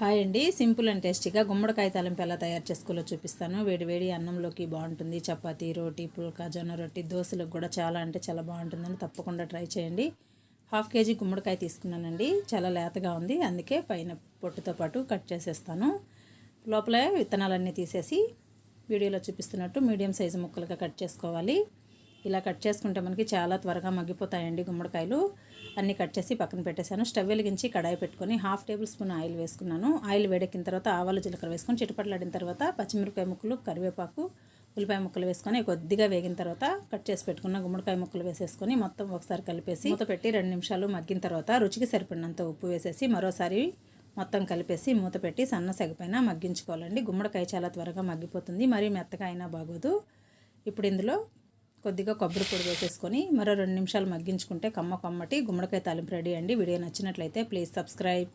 Hi అండి. Simple and టేస్టీగా గుమ్మడికాయ తాలింపు ఎలా తయారు చేసుకోవాలో చూపిస్తాను. వేడి వేడి అన్నంలోకి బాగుంటుంది. చపాతీ రోటీ పుల్కా జొన్న రొట్టి దోశలకు కూడా చాలా అంటే చాలా బాగుంటుందని తప్పకుండా ట్రై చేయండి. హాఫ్ కేజీ గుమ్మడికాయ తీసుకున్నానండి. చాలా లేతగా ఉంది. అందుకే పైన పొట్టుతో పాటు కట్ చేసేస్తాను. లోపల విత్తనాలన్నీ తీసేసి వీడియోలో చూపిస్తున్నట్టు మీడియం సైజు ముక్కలుగా కట్ చేసుకోవాలి. ఇలా కట్ చేసుకుంటే మనకి చాలా త్వరగా మగ్గిపోతాయండి గుమ్మడికాయలు. అన్నీ కట్ చేసి పక్కన పెట్టేశాను. స్టవ్ వెలిగించి కడాయి పెట్టుకొని హాఫ్ టేబుల్ స్పూన్ ఆయిల్ వేసుకున్నాను. ఆయిల్ వేడెక్కిన తర్వాత ఆవాలు జీలకర్ర వేసుకొని చిటపట్లాడిన తర్వాత పచ్చిమిరపకాయ ముక్కలు కరివేపాకు ఉల్లిపాయ ముక్కలు వేసుకొని కొద్దిగా వేగిన తర్వాత కట్ చేసి పెట్టుకున్న గుమ్మడికాయ ముక్కలు వేసేసుకొని మొత్తం ఒకసారి కలిపేసి మూత పెట్టి రెండు నిమిషాలు మగ్గిన తర్వాత రుచికి సరిపడినంత ఉప్పు వేసేసి మరోసారి మొత్తం కలిపేసి మూత పెట్టి సన్న సెగపైన మగ్గించుకోవాలండి. గుమ్మడికాయ చాలా త్వరగా మగ్గిపోతుంది. మరీ మెత్తగా అయినా బాగోదు. ఇప్పుడు ఇందులో కొద్దిగా కొబ్బరి పొడి వేసేసుకొని మరో రెండు నిమిషాలు మగ్గించుకుంటే కమ్మ కమ్మటి గుమ్మడికాయ తాలింపు రెడీ అండి. వీడియో నచ్చినట్లయితే ప్లీజ్ సబ్స్క్రైబ్.